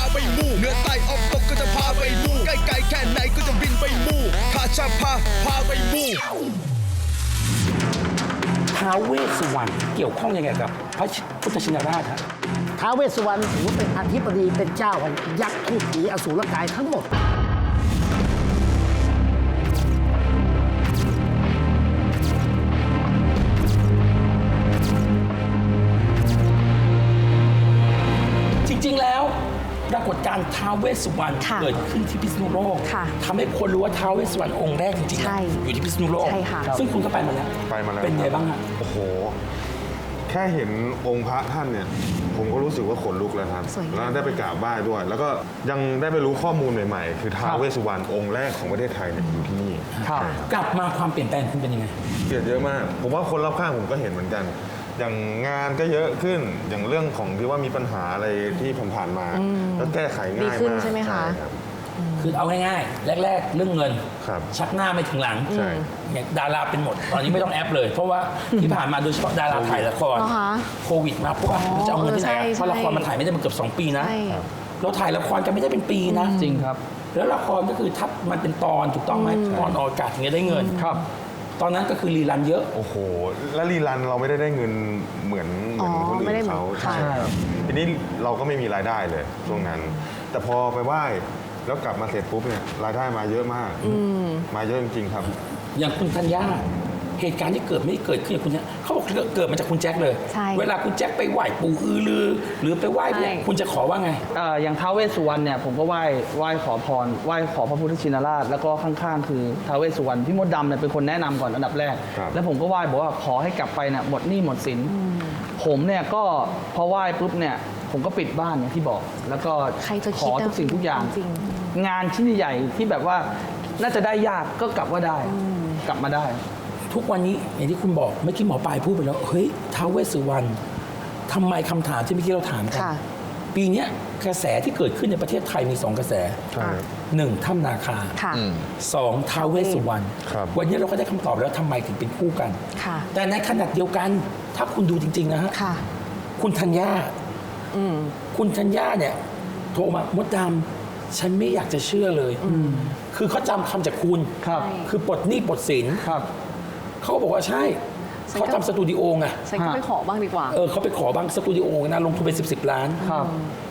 าไปมู่เหนือใต้ออกตกก็จะพาไปมู่ใกล้ไกลแค่ไหนก็จะบินไปมู่ข้าจะพาพาไปมู่ท้าวเวสสุวรรณเกี่ยวข้องยังไงกับ พระพุทธชินราชฮะท้าวเวสสุวรรณถือว่าเป็นอธิบดีเป็นเจ้าของยักษ์ทูตผีอสูรกายทั้งหมดากฏการณ์ท้าวเวสสุวรรณค่ะเกิดขึ้นที่พิษณุโลกค่ะทำให้คนรู้ว่าท้าวเวสสุวรรณองค์แรกจริงๆใช่อยู่ที่พิษณุโลก ใช่ค่ะ ซึ่งคุณก็ไปมาแล้วไปมาแล้วเป็นไงบ้างฮะ โอ้โห แค่เห็นองค์พระท่านเนี่ย ผมก็รู้สึกว่าขนลุกแล้วครับ สวยงาม แล้วได้ไปกราบไหว้ด้วย แล้วก็ยังได้ไปรู้ข้อมูลใหม่ๆ คือท้าวเวสสุวรรณองค์แรกของประเทศไทยเนี่ยอยู่ที่นี่กลับมาความเปลี่ยนแปลงคุณเป็นยังไง เปลี่ยนเยอะมาก ผมว่าคนรอบข้างผมก็เห็นเหมือนกัน อย่างงานก็เยอะขึ้นอย่างเรื่องของที่ว่ามีปัญหาอะไรที่ผ่านๆมาแล้วแก้ไขง่ายดีขึ้นมากใช่ไหมคะ รับ คือเอาง่ายๆ แรก ๆ เรื่องเงิน ครับชักหน้าไม่ถึงหลังใช่ อย่างดาราเป็นหมด ตอนนี้ไม่ต้องแอปเลย เพราะว่าที่ผ่านมาโดยเฉพาะดาราถ่ายละครเหรอคะโควิดมาพวกว่าจะเอาเงินที่ไหนอะเออใช่ เพราะละครมันถ่ายไม่ได้มันเกือบสองปีนะ ใช่ เราถ่ายละครกันไม่ได้เป็นปีนะ จริงครับ แล้วละครก็คือทับมันเป็นตอนถูกต้องไหมตอนออกอากาศถึงจะได้เงิน ครับ ตอนนั้นก็คือรีรันเยอะ โอ้โห แล้วรีรันเราไม่ได้ได้เงินเหมือนเหมือนอ๋อคนไม่อื่ได้นเหมือนเขาค่ะใช่ครับทีนี้เราก็ไม่มีรายได้เลยช่วงนั้น แต่พอไปไหว้แล้วกลับมาเสร็จปุ๊บเนี่ยรายได้มาเยอะมากมาเยอะจริงๆครับ อย่างคุณธัญญา เหตุการณ์ที่เกิดไม่ได้เกิดขึ้นกับคุณเนี่ยเขาบอกเกิดมาจากคุณแจ็คเลย ใช่เวลาคุณแจ็คไปไหว้ปู่อือลือ หรือไปไหว้เนี่ยใช่ คุณจะขอว่าไง เอ่ออย่างท้าวเวสสุวรรณเนี่ยผมก็ไหว้ไหว้ขอพรไหว้ขอพระพุทธชินราชแล้วก็ข้างๆ คือท้าวเวสสุวรรณพี่มดดำเนี่ยเป็นคนแนะนำก่อนอันดับแรก ครับแล้วผมก็ไหว้บอกว่าขอให้กลับไปเนี่ยหมดหนี้หมดสินผมเนี่ยก็พอไหว้ปุ๊บเนี่ยผมก็ปิดบ้านอย่างที่บอก แล้วก็ใครจะขคิดอนะทุกสิ่งทุกอย่าง จริง งานชิ้นใหญ่ๆที่แบบว่าน่าจะได้ยากก็กลับว่าได้กลับมาได้ ทุกวันนี้อย่างที่คุณบอกเมื่อกี้หมอปลายพูดไปแล้วเฮ้ยท้าวเวสสุวรรณทำไมคำถามที่เมื่อกี้เราถามกันค่ะ ปีเนี้ยกระแสที่เกิดขึ้นในประเทศไทยมีสองกระแสใช่ครับหนึ่งถ้ำนาคาค่ะสองท้าวเวสสุวรรณครับ วันนี้เราก็ได้คำตอบแล้วทำไมถึงเป็นคู่กัน ค่ะ แต่ในขณะเดียวกันถ้าคุณดูจริง ๆ นะฮะ ค่ะ คุณธัญญาคุณธัญญาเนี่ย โทรมามดดำฉันไม่อยากจะเชื่อเลย คือเขาจำคำจากคุณ ครับคือปลดหนี้ปลดสินครับ เขาก็บอกว่าใช่ฉันก็เขาทำสตูดิโอไงฉันก็ไปขอบ้างดีกว่า เออเขาไปขอบางสตูดิโอนะลงทุนไปสิบสิบล้าน ครับ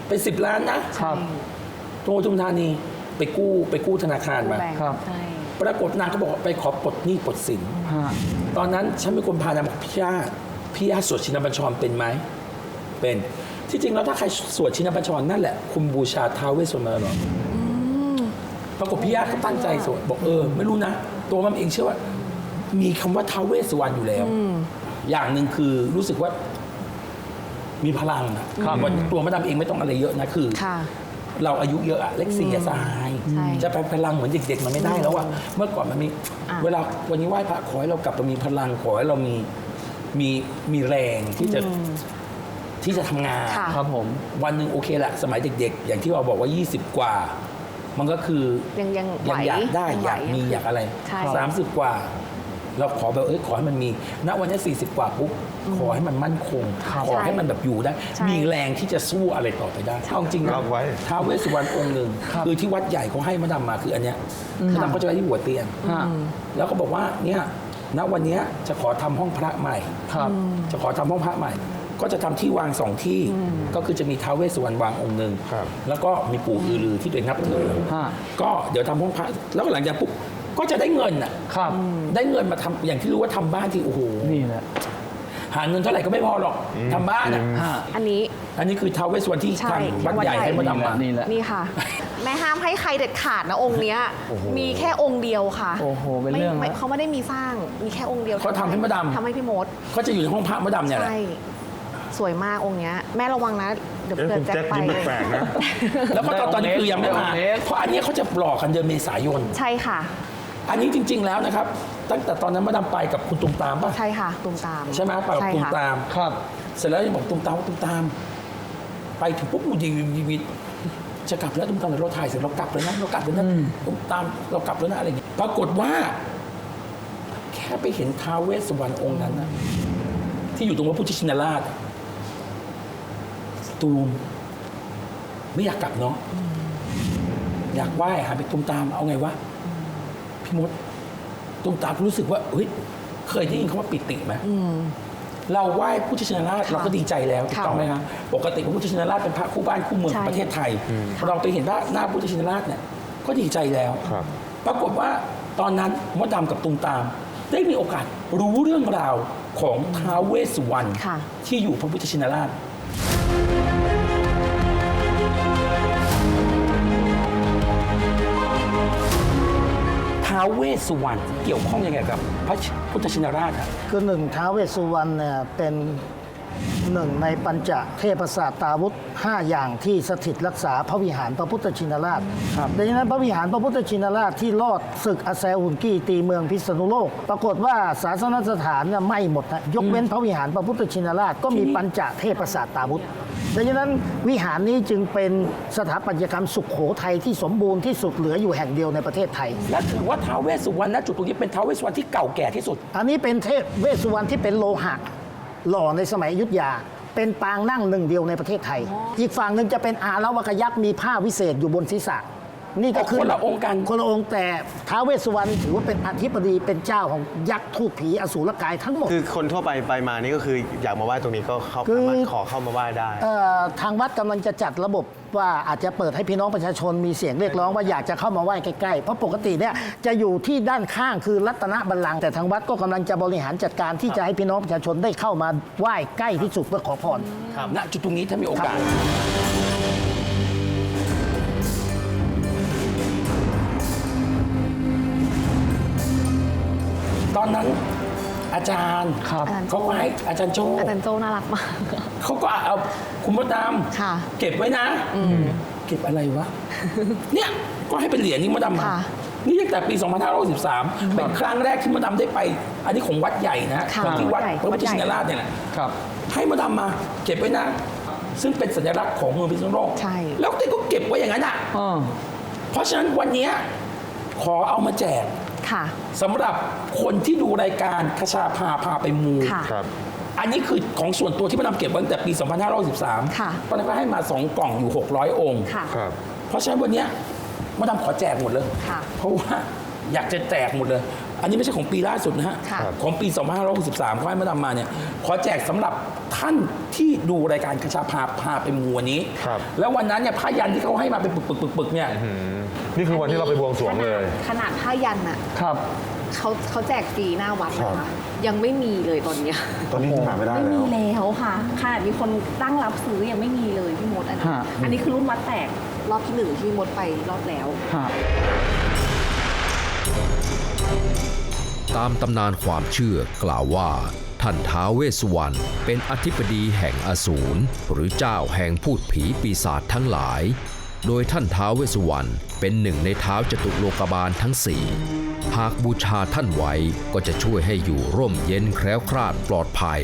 เป็นสิบล้านนะครับ โทรทุมธานีไปกู้ไปกู้ธนาคารมา แบ่งครับ ใช่ ปรากฏนางก็บอกว่าไปขอปลดหนี้ปลดสิน ฮะ ตอนนั้นฉันเป็นคนพานางบอกพี่ย่าพี่ย่าสวดชินบัญชรเป็นไหมเป็นที่จริงแล้วถ้าใครสวดชินบัญชรนั่นแหละคุณบูชาท้าวเวสสุวรรณเหรออปรากฏพี่ย่าก็ตั้งใจสวดบอกเออไม่รู้นะ ตัวมันเองเชื่อว่า มีคำว่าท้าวเวสสุวรรณอยู่แล้ว อย่างหนึ่งคือรู้สึกว่า มีพลังอะวันตัวมาดามเองไม่ต้องอะไรเยอะนะคือ ค่ะ เราอายุเยอะอะเล็กสี่อะสหาย ใช่จะไปพลังเหมือนเด็ก ๆ มันไม่ได้แล้วอะเมื่อก่อนมันมี อะ เวลาวันนี้ไหว้พระขอให้เรากลับมามีพลังขอให้เรามีมีมีแรงที่จะที่จะทำงาน ค่ะ ครับผม วันหนึ่งโอเคละสมัยเด็กๆ อย่างที่เราบอกว่า 20 กว่า มันก็คือยังยังไหวอยากได้ ยังไหวอยากมีอยากอะไร ใช่สามสิบกว่า เราขอแบบเอ้ยขอให้มันมี ณวันนี้สี่สิบกว่าปุ๊บขอให้มันมั่นคง ขอให้มันแบบอยู่ได้ใช่มีแรงที่จะสู้อะไรต่อไปได้เอาจริงนะรับไว้ ท้าวเวสสุวรรณองค์หนึ่งคือที่วัดใหญ่เขาให้มาดำมาคืออันเนี้ยมาดำเขาจะไว้ที่หัวเตียง ฮะ แล้วก็บอกว่าเนี่ยณวันเนี้ยจะขอทำห้องพระใหม่ ครับ จะขอทำห้องพระใหม่ ก็จะทำที่วางสองที่ ก็คือจะมีท้าวเวสสุวรรณวางองค์หนึ่งครับ แล้วก็มีปู่อือลือที่ตัวเองนับถือฮะ ก็เดี๋ยวทำห้องพระแล้วก็หลังจากปุ๊บ ก็จะได้เงินอะครับ ได้เงินมาทำอย่างที่รู้ว่าทำบ้านที่โอ้โหนี่แหละ หาเงินเท่าไหร่ก็ไม่พอหรอกทำบ้านอะฮะอันนี้ อันนี้คือท้าวเวสสุวรรณที่ใช่ทางวัดใหญ่วัดใหญ่ ให้มานี่ทำแหมาละนี่แหละ นี่ค่ะ แม่ห้ามให้ใครเด็ดขาดนะองค์เนี้ย มีแค่องค์เดียวค่ะโอ้โหเป็นไม่เรื่องไม่แล้วเขาไม่ได้มีสร้าง มีแค่องค์เดียวเขาทำให้มดดำ ทำให้พี่มด ก็จะอยู่ในห้องพระมดดำเนี่ยแหละ ใช่ สวยมากองค์เนี้ย แม่ระวังนะ เดี๋ยวเอ๊ะเกิคุดณแจ็คแจ็คไป ยิ้มแปลกๆนะ แล้วก็ตอนตอนนี้คือยังไม่มา ได้องค์เล็ก เพราะอันนี้เขาจะหลอกกันเดือนเมษายน ใช่ค่ะ อันนี้จริง ๆ แล้วนะครับ ตั้งแต่ตอนนั้นมาดามไปกับคุณตุมตามป่ะใช่ค่ะตุมตามใช่ไหมไปกับใช่ตุมค่ะตาม ครับ เสร็จแล้วยังบอกตุมตามว่าตุมตาม ไปถึงปุ๊บมูดีวีวีจะกลับแล้วตุมตามเดี๋ยวเราถ่ายเสร็จเรากลับเลยนะเรากลับเลยนะตุมตามเรากลับแล้วนะอะไรอย่างเงี้ยปรากฏว่า แค่ไปเห็นท้าวเวสสุวรรณองค์นั้นนะที่อยู่ตรงพระพุทธชินราชอะตูมไม่อยากกลับเนาะอยากไหว้หาไปตุ้มตามเอาไงวะพี่ มดตุ้มตามรู้สึกว่าเฮ้ยเคยได้ยินคำว่าปิติไหมเราไหว้พุทธชินราชเราก็ดีใจแล้วถูกต้องไหมครับปกติพระพุทธชินราชเป็นพระคู่บ้านคู่เมืองของประเทศไทย เราไปเห็นว่าหน้าพุทธชินราชเนี่ยก็ดีใจแล้วครับปรากฏว่าตอนนั้นมดดำกับตุมตาม ได้มีโอกาสรู้เรื่องราวของท้าวเวสสุวรรณค่ะที่อยู่พระพุทธชินราช ท้าวเวสสุวรรณเกี่ยวข้องยังไงกับพระพุทธชินราชอะ คือหนึ่งท้าวเวสสุวรรณเนี่ยเป็น หนึ่งในปัญจเทพศาสตราวุธ 5 อย่างที่สถิตรักษาพระวิหารพระพุทธชินราชดังนั้นพระวิหารพระพุทธชินราชที่รอดศึกอาแซอุนกี้ตีเมืองพิษณุโลก ปรากฏว่าศาสนสถานเนี่ยไหม่หมดนะยกเว้นพระวิหารพระพุทธชินราชก็มีปัญจเทพศาสตราวุธดังนั้นวิหารนี้จึงเป็นสถาปัตยกรรมสุขโขทัยที่สมบูรณ์ที่สุดเหลืออยู่แห่งเดียวในประเทศไทย และถือว่าท้าวเวสสุวรรณณจุดตรงนี้เป็นท้าวเวสสุวรรณที่เก่าแก่ที่สุด อันนี้เป็นเทพเวสสุวรรณที่เป็นโลหะ หล่อในสมัยอยุทธยา เป็นปางนั่งหนึ่งเดียวในประเทศไทย อีกฝั่งหนึ่งจะเป็นอาละวกยักษ์มีผ้าวิเศษอยู่บนศีรษะ นี่ก็คือคนละองค์กันคนละองค์แต่ท้าวเวสสุวรรณถือว่าเป็นอธิปดีเป็นเจ้าของยักษ์ทูตผีอสูรกายทั้งหมด คือคนทั่วไปไปมานี่ก็คืออยากมาไหว้ตรงนี้ก็เข้าคือ สามารถขอเข้ามาไหว้ได้ เอ่อทางวัดกำลังจะจัดระบบว่าอาจจะเปิดให้พี่น้องประชาชนมีเสียงเรียกร้องว่าอยากจะเข้ามาไหว้ใกล้ๆ เพราะปกติเนี่ยจะอยู่ที่ด้านข้างคือรัตนบัลลังก์แต่ทางวัดก็กำลังจะบริหารจัดการที่จะให้พี่น้องประชาชนได้เข้ามาไหว้ใกล้ที่สุดเพื่อขอพร ณจุดตรงนี้ถ้ามีโอกาส อนนั้น อาจารย์ครับเขาก็ให้อาจารย์โจอาจารย์โจน่ารักมากเขาก็เอาคุณมดดค่ะำเก็บไว้นะเก็บอะไรวะ เนี่ยก็ให้เป็นเหรียญนี่มดดำมาค่ะนี่ตั้งแต่ปี 2563เป็นครั้งแรกที่มดดำได้ไป อันนี้ของวัดใหญ่นะค่ะที่วัดวัดใหญ่พระพุทธชินราชเนี่ยแหละครับให้มาดำมาเก็บไว้นะ ซึ่งเป็นสัญลักษณ์ของเมืองพิษณุโลกใช่แล้วเด็กก็เก็บไว้อย่างนั้นอะอ๋อเพราะฉะนั้นวันเนี้ยขอเอามาแจก ค่ะ สำหรับคนที่ดูรายการคชาพาพาไปมู ค่ะ ครับ อันนี้คือของส่วนตัวที่มาดำเก็บไว้ตั้งแต่ปี 2513ค่ะ ตอนนั้นก็ให้มา 2 กล่องอยู่ 600 องค์ ค่ะ ครับ เพราะฉะนั้นวันเนี้ยมาดำขอแจกหมดเลย ค่ะเพราะว่าอยากจะแจกหมดเลย อันนี้ไม่ใช่ของปีล่าสุดนะฮะ ค่ะของปี 2563เขาให้มาดำมาเนี่ย ขอแจกสำหรับท่านที่ดูรายการคชาพาพาไปมูวันนี้ ครับ แล้ววันนั้นเนี่ยผ้ายันที่เขาให้มาเป็นปึกปึกปึกปึกเนี่ย นี่คือวันที่เราไปบวงสรวงเลย ขนาดผ้ายันอะครับ เขาเขาแจกฟรีหน้าวัดนะครัคะบ ยังไม่มีเลยตอนเนี้ยตอนนี้หาไม่ได้ไม่แล้มีว แล้วค่ะขนาดมีคนตั้งรับซื้อยังไม่มีเลยพี่มดอันนี้ฮะ อันนี้คือรุ่นวัดแตกรอบที่หนึ่งที่มดไปรอบแล้ว ฮะ ตามตำนานความเชื่อกล่าวว่า ท่านท้าวเวสสุวรรณเป็นอธิปดีแห่งอสูรหรือเจ้าแห่งพูดผีปีศาจทั้งหลาย โดยท่านท้าวเวสสุวรรณ เป็นหนึ่งในเท้าจตุโลกบาลทั้งสี่หากบูชาท่านไว้ก็จะช่วยให้อยู่ร่มเย็นแคล้วคลาดปลอดภัย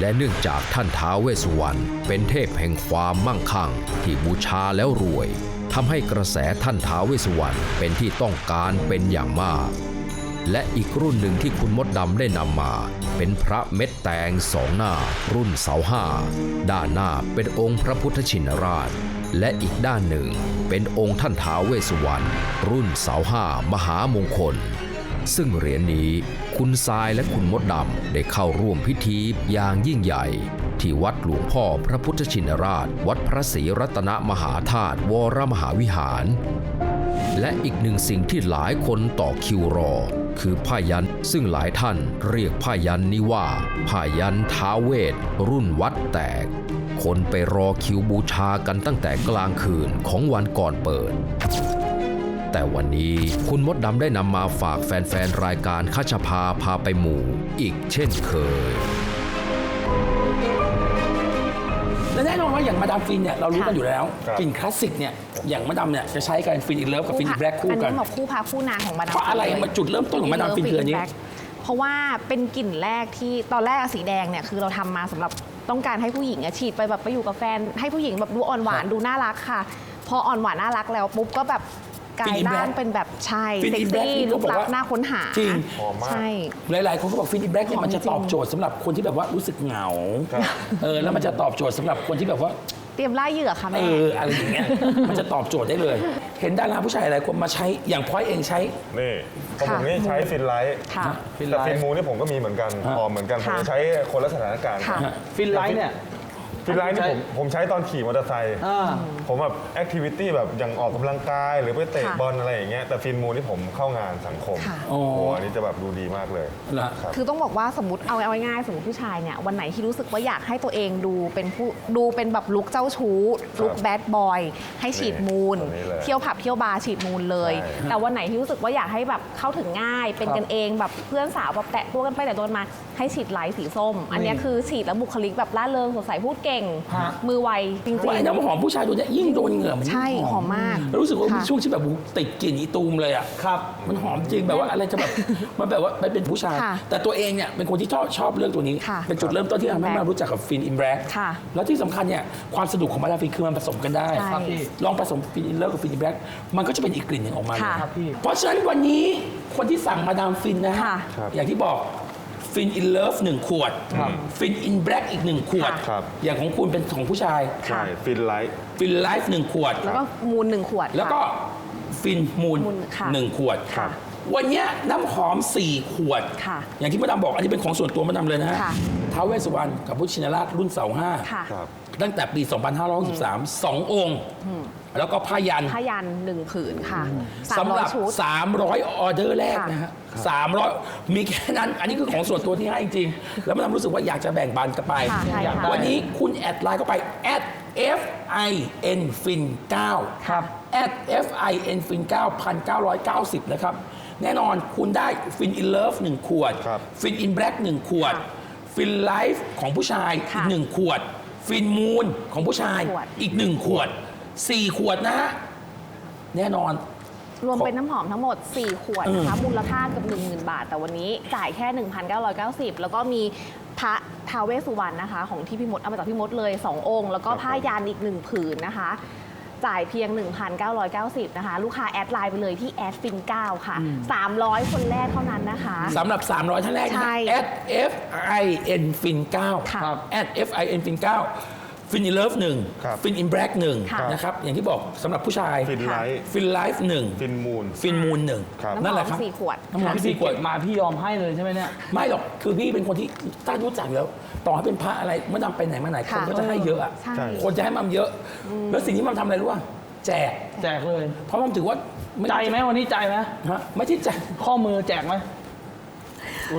และเนื่องจากท่านท้าเวสสุวรรณเป็นเทพแห่งความมั่งคั่ง ที่บูชาแล้วรวยทำให้กระแสท่านท้าเวสสุวรรณเป็นที่ต้องการเป็นอย่างมาก และอีกรุ่นหนึ่งที่คุณมดดำได้นำมา เป็นพระเม็ดแตงสองหน้า รุ่นเสาห้าด้านหน้าเป็นองค์พระพุทธชินราช และอีกด้านหนึ่ง เป็นองค์ท่านท้าวเวสสุวรรณรุ่นเสาห้ามหามงคล ซึ่งเหรียญนี้คุณทรายและคุณมดดำได้เข้าร่วมพิธีอย่างยิ่งใหญ่ ที่วัดหลวงพ่อพระพุทธชินราช วัดพระศรีรัตนมหาธาตุวรมหาวิหาร และอีกหนึ่งสิ่งที่หลายคนต่อคิวรอ คือผ้ายันซึ่งหลายท่านเรียกผ้ายันนี้ว่าผ้ายันท้าเวทรุ่นวัดแตก คนไปรอคิวบูชากันตั้งแต่กลางคืนของวันก่อนเปิด แต่วันนี้คุณมดดำได้นำมาฝากแฟนๆ รายการขาชพาพาไปหมู่ อีกเช่นเคย และแน่นอนว่าอย่างมาดามฟินเนี่ยเรารู้กันอยู่แล้วครับกลิ่นคลาสสิกเนี่ยอย่างมาดามเนี่ยจะใช้กันฟินอินเลิฟกับฟินอินแบล็กคู่อันกันี้นแบบคู่พาคู่นางของมาดามเพราะอะไรฟิลยมาจุดเริ่มต้นของมาดามฟินคืออันนี้ Fin Black เพราะว่าเป็นกลิ่นแรกที่ตอนแรกอะสีแดงเนี่ยคือเราทำมาสำหรับต้องการให้ผู้หญิงอะฉีดไปแบบไปอยู่กับแฟน ให้ผู้หญิงแบบดูอ่อนหวานดูน่ารักค่ะ พออ่อนหวานน่ารักแล้วปุ๊บก็แบบ กลาย Fin in ร่าง Black เป็นแบบชาย Fin เซ็ก in Black ซี่นี่ลึเขากบอกลับว่าน่าค้นหาจริงหอมมากใช่หลายๆคนก็บอกฟินอินแบล็กเนี่ยหอมมันจะจริงตอบโจทย์สำหรับคนที่แบบว่ารู้สึกเหงาครับเออแล้วมันจะตอบโจทย์สำหรับคนที่แบบว่าเตรียมล่าเหยื่อค่ะเอแม่ออะไรอย่างเงี้ยมันจะตอบโจทย์ได้เลย เห็นดาราผู้ชายหลายคนมาใช้อย่างพลอยเองใช้นี่ของผมนี่ใช้ฟินไลท์ค่ะแต่ฟินมูนี่ผมก็มีเหมือนกันฮะหอมเหมือนกันผมค่ะจะใช้คนละสถานการณ์ค่ะฟินไลท์เนี่ย ฟินไลท์นี่ผมผมใช้ตอนขี่มอเตอร์ไซค์อ่า ผมแบบแอคทิวิตี้แบบอย่างออกกำลังกาย หรือไปเตะค่ะบอลอะไรอย่างเงี้ยแต่ฟินมูนี่ผมเข้างานสังคมค่ะ โอ้โหอันนี้จะแบบดูดีมากเลยเหรอ ครับ คือต้องบอกว่าสมมติเอาเอาง่ายๆสมมติผู้ชายเนี่ยวันไหนที่รู้สึกว่าอยากให้ตัวเองดูเป็นผู้ดูเป็นแบบลุกเจ้าชู้ลุกแบดบอยให้ฉีดมูลตรงนี้เลยเที่ยวผับเที่ยวบาร์ฉีดมูลเลย ใช่ แต่วันไหนที่รู้สึกว่าอยากให้แบบเข้าถึงง่าย เป็นกันเองแบบเพื่อนสาวแบบแตะตัวกันไปแต่ตัวกันมา ให้ฉีดไลท์สีส้ม อันเนี้ยคือฉีดแล้วบุคลิกแบบล่าเริงสดใสพูดเก่ง ฮะ มือไวจริง ว่าไอ้น้ำหอมผู้ชายตัวเนี้ยยิ่งโดนเหงื่อมันๆยิ่งใช่หอมมากแล้วรู้สึกว่าค่ะช่วงที่แบบติดกลิ่นอีตูมเลยอะครับ มันหอมจริงแบบว่าอะไรจะแบบ มันแบบว่ามันเป็นผู้ชาย ค่ะแต่ตัวเองเนี่ยเป็นคนที่ชอบชอบเรื่องตัวนี้ ค่ะเป็นจุดเริ่มต้นที่ทำให้มารู้จักกับฟินอินแบล็กค่ะแล้วที่สำคัญเนี่ยความสนุกของมาดามฟินคือมันผสมกันได้ ใช่ครับพี่ ลองผสมฟินอินเลิฟกับฟินอินแบล็กมันก็จะเป็นอีกกลิ่นหนึ่งออกมาเลยค่ะครับพี่ เพราะฉะนั้นวันนี้คนที่สั่งมาดามฟินนะฮะค่ะ ครับ อย่างที่บอก ฟินอินเลิฟหนึ่งขวดครับฟินอินแบล็กอีกหนึ่งขวด ครับ อย่างของคุณเป็นของผู้ชาย ใช่ฟินไลท์ ฟินไลฟ์หนึ่งขวด แล้วก็มูลหนึ่งขวดแล้วก็ค่ะ ฟินมูลมูลค่ะหนึ่งขวด ค่ะวันเนี้ยน้ำหอม 4 ขวด ค่ะอย่างที่มาดามบอกอันนี้เป็นของส่วนตัวมาดามเลยนะฮะค่ะ ท้าวเวสสุวรรณกับพุทธชินราชรุ่นเสาห้าค่ะครับ ตั้งแต่ปี 2563 2องค์ แล้วก็ผ้ายัน ผ้ายันหนึ่งผืนค่ะสามสำร้หอยรับ ชุด 300 ออเดอร์แรกค่ะนะฮะ 300มีแค่นั้น อันนี้คือของส่วนตัวที่ให้จริงๆแล้วมาดามรู้สึกว่าอยากจะแบ่งปันกันไป ค่ะใช่ค่ะ วันนี้คุณแอดไลน์เข้าไป at f i n fin 9 ครับ at f i n fin 9 1,990 นะครับ แน่นอนคุณได้ฟินอินเลิฟหนึ่งขวดครับ ฟินอินแบล็กหนึ่งขวด ค่ะฟินไลฟ์ของผู้ชายอีค่ะกหนึ่งขวด ฟินมูนของผู้ชายขวด อีกหนึ่งขวดสี่ขวดนะฮะ แน่นอน รวมเป็นน้ำหอมทั้งหมด 4 ขวดนะคะ มูลค่าเกือบ10,000 บาท แต่วันนี้จ่ายแค่ 1,990 แล้วก็มีพระทาวเวสสุวรรณนะคะ ของที่พี่มดเอามาจากพี่มดเลย 2 องค์ แล้วก็ผ้ายันอีก 1 ผืนนะคะ จ่ายเพียง 1,990 นะคะ ลูกค้าแอดไลน์ไปเลยที่แอดฟิน9ค่ะ 300 คนแรกเท่านั้นนะคะ สำหรับ 300 ท่านแรกนะ ใช่ฮะ at f i n fin 9ค่ะ at f i n fin 9 ฟินอินเลิฟหนึ่งครับฟินอินแบล็กหนึ่งค่ะ นะครับอย่างที่บอกสำหรับผู้ชาย ฟินไลท์ฟินไลฟ์หนึ่งฟินมูน ฟินมูนหนึ่งครับ นั่นแหละครับน้ำหอมสี่ขวดน้ำหอมพี่สี่ขวดเก็บมาพี่ยอมให้เลยใช่ไหมเนี่ย ไม่หรอก คือพี่เป็นคนที่ถ้ารู้จักอยู่แล้ว ต่อให้เป็นพระอะไรเมื่อนำไปไหนมาไหนคนค่ะ ก็จะให้เยอะอะใช่ ใช่ คนจะให้มัมเยอะ แล้วสิ่งที่มัมทำอะไรรู้ป่ะแจก แจกเลย เพราะมัมถือว่าใจไหมวันนี้ใจไหมฮะไม่ใช่แจกข้อมือแจกไหม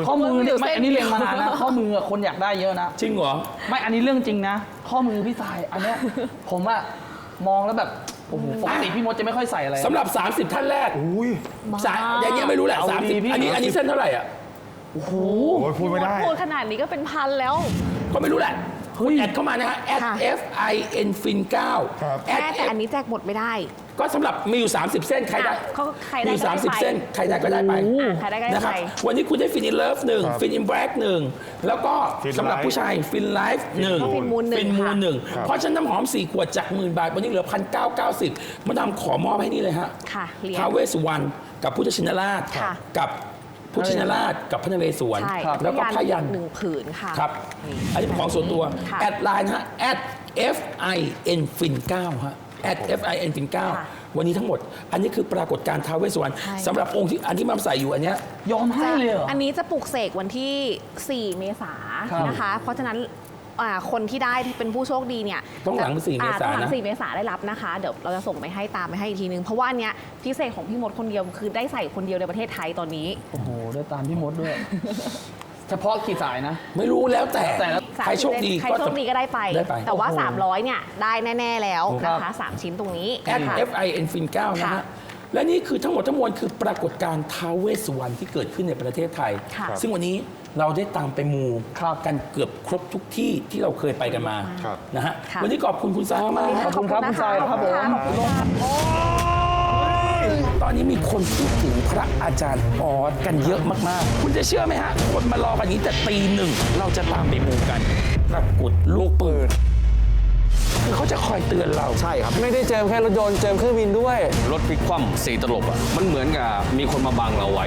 ข้อมือเนี่ยไม่อันนี้เรียนมานานนะข้อมืออะคนอยากได้เยอะนะ จริงเหรอ ไม่อันนี้เรื่องจริงนะ ข้อมือพี่สายอันเนี้ยผมอะมองแล้วแบบโอ้โหปกติพี่มดจะไม่ค่อยใส่อะไร สำหรับ 30 ท่านแรกอุ้ยสายอย่างเงี้ยไม่รู้แหละเอาดีพี่ 30อันนี้อันนี้เส้นเท่าไหร่อะ โอ้โห โอ้ยพูดไม่ได้ พูดขนาดนี้ก็เป็นพันแล้ว ก็ไม่รู้แหละ คุณแอดเข้ามานะฮะ at ค่ะ f i n fin 9ครับ at แม่แต่อันนี้แจกหมดไม่ได้ ก็สำหรับมีอยู่ 30 เส้น ใครได้อะเขาใครได้มีอยู่ก็ได้ไป30 เส้น ใครได้ก็ได้ไปอะใครได้ก็ได้นะครับไปวันนี้คุณได้ฟินอินเลิฟหนึ่งครับฟินอินแบล็กหนึ่งแล้วก็ Fin สำหรับ Life ผู้ชายฟินไลฟ์หนึ่งแล้วก็ Fin Moon หนึ่งฟินมูนค่ะ หนึ่งครับ เพราะฉะนั้นน้ำหอม 4 ขวดจากหมื่นบาท วันนี้เหลือพันเก้าเก้าสิบมาดามขอมอบให้นี่เลยฮะค่ะเหรียญท้าวเวสสุวรรณกับพุทธชินราช ค่ะ กับ พุทธชินราชกับพระนเรศวร ใช่แล้วก็พยันหนึ่งผืนค่ะ ครับนี่อันนี้เป็นของส่วนตัว ค่ะ แอดไลน์นะฮะ at f i n fin 9ฮะ at f i n fin ค่ะ9วันนี้ทั้งหมด อันนี้คือปรากฏการณ์ท้าวเวสสุวรรณใช่ สำหรับองค์ที่อันที่มัมใส่อยู่อันเนี้ย ยอมให้เลยเหรอ อันนี้จะปลุกเสกวันที่ 4 เมษาครับนะคะ เพราะฉะนั้น อ่าคนที่ได้ที่เป็นผู้โชคดีเนี่ยต้องหลังจะ4เมษายนอ่ต้องหลังนะ4เมษายนได้รับนะคะ เดี๋ยวเราจะส่งไปให้ตามไปให้อีกทีนึง เพราะว่าอันเนี้ยพิเศษของพี่มดคนเดียวคือได้ใส่คนเดียวในประเทศไทยตอนนี้ โอ้โหได้ตามพี่มดด้วย เฉพาะกี่สายนะ ไม่รู้แล้วแต่แต่ละ ใครโชคดีใครโชคดีก็ได้ไป ได้ไป แต่ว่า โอ้โห300 เนี่ย ได้แน่ ๆ แล้วนะครัคะบสามชิ้นตรงนี้ at ค่ะ f i n fin 9นะค่ะฮะ และนี่คือทั้งหมดทั้งมวลคือปรากฏการณ์ท้าวเวสสุวรรณที่เกิดขึ้นในประเทศไทย ค่ะ ซึ่งวันนี้ เราได้ตามไปมูครับกันเกือบครบทุกที่ที่เราเคยไปกันมาครับ นะฮะค่ะวันนี้ขอบคุณคุณซามากขอบคุณครับคุณทรายครับผมขอบคุณค่ะ ตอนนี้มีคนพูดถึงพระอาจารย์ออสกันเยอะมากๆ คุณจะเชื่อไหมฮะ คนมารอกันอย่างนี้แต่ตีหนึ่งเราจะตามไปมูกันปรากฏลูกปืนคือเขาจะคอยเตือนเรา ใช่ครับ ไม่ได้เจิมแค่รถยนต์เจิมเครื่องบินด้วย รถพลิกคว่ำสีตลบอะ มันเหมือนกับมีคนมาบังเราไว้